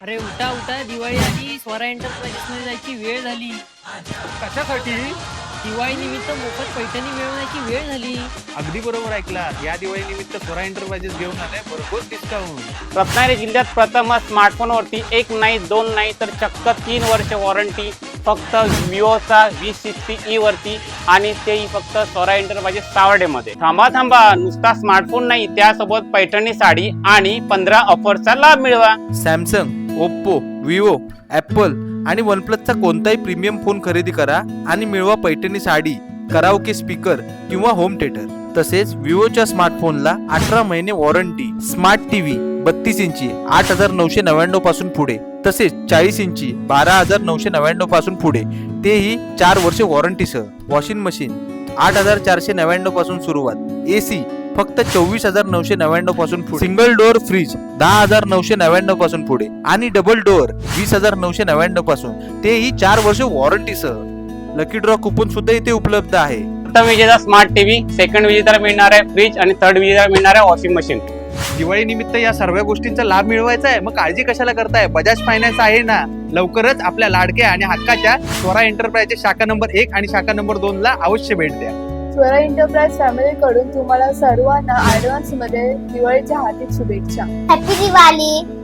अरे उठा उठा दिवाळी आली. स्वरा एंटरप्राइजेस मध्ये जायची वेळ झाली. कशासाठी? दिवाळी निमित्त मोफत पैठणी मिळवण्याची वेळ झाली. अगदी बरोबर ऐकला या दिवाळी निमित्त स्वरा एंटरप्राइजेस घेऊन आले. भरघोस डिस्काउंट रत्नागिरी जिल्ह्यात प्रथमच स्मार्टफोनवरती एक नाही दोन नाही तर चक्क तीन वर्ष वॉरंटी फक्त विवोचा वी सिक्स्टी ई वरती आणि तेही फक्त स्वरा एंटरप्राइजेस सावर्डेमध्ये थांबा थांबा. नुसता स्मार्टफोन नाही त्यासोबत पैठणी साडी आणि पंधरा ऑफरचा लाभ मिळवा. सॅमसंग. ओप्पो विवो ॲपल आणि वनप्लसचा कोणताही प्रीमियम फोन खरेदी करा आणि मिळवा पैठणी साडी कराओके स्पीकर किंवा होम थिएटर. तसेच विवोच्या स्मार्टफोनला अठरा महिने वॉरंटी स्मार्ट टीव्ही बत्तीस इंची आठ हजार नऊशे नव्याण्णवपासून पुढे. तसेच चाळीस इंची बारा हजार नऊशे नव्याण्णवपासून पुढे. तेही चार वर्षे वॉरंटीसह. वॉशिंग मशीन आठ हजार चारशे नव्याण्णवपासून सुरुवात. एसी फक्त चोवीस हजार नऊशे नव्याण्णवपासून पुढे. सिंगल डोअर फ्रीज दहा हजार नऊशे नव्याण्णवपासून पुढे. आणि डबल डोअर वीस हजार नऊशे नव्याण्णवपासून. तेही चार वर्ष वॉरंटीसह. लकी ड्रॉ कुपन सुद्धा इथे उपलब्ध आहे. प्रथम विजेता स्मार्ट टीव्ही सेकंड विजेता मिळणार आहे फ्रीज आणि थर्ड विजेता मिळणार आहे वॉशिंग मशीन दिवाळी निमित्त या सर्व गोष्टींचा लाभ मिळवायचा आहे. मग काळजी कशाला करताय? बजाज फायनान्स आहे ना? लवकरच आपल्या लाडक्या आणि हक्काच्या स्वरा एंटरप्राइजेस शाखा नंबर एक आणि शाखा नंबर दोन ला अवश्य भेट द्या. स्वरा एंटरप्राइज फॅमिलीकडून तुम्हाला सर्वांना ऍडव्हान्समध्ये दिवाळीच्या हार्दिक शुभेच्छा. हॅपी दिवाळी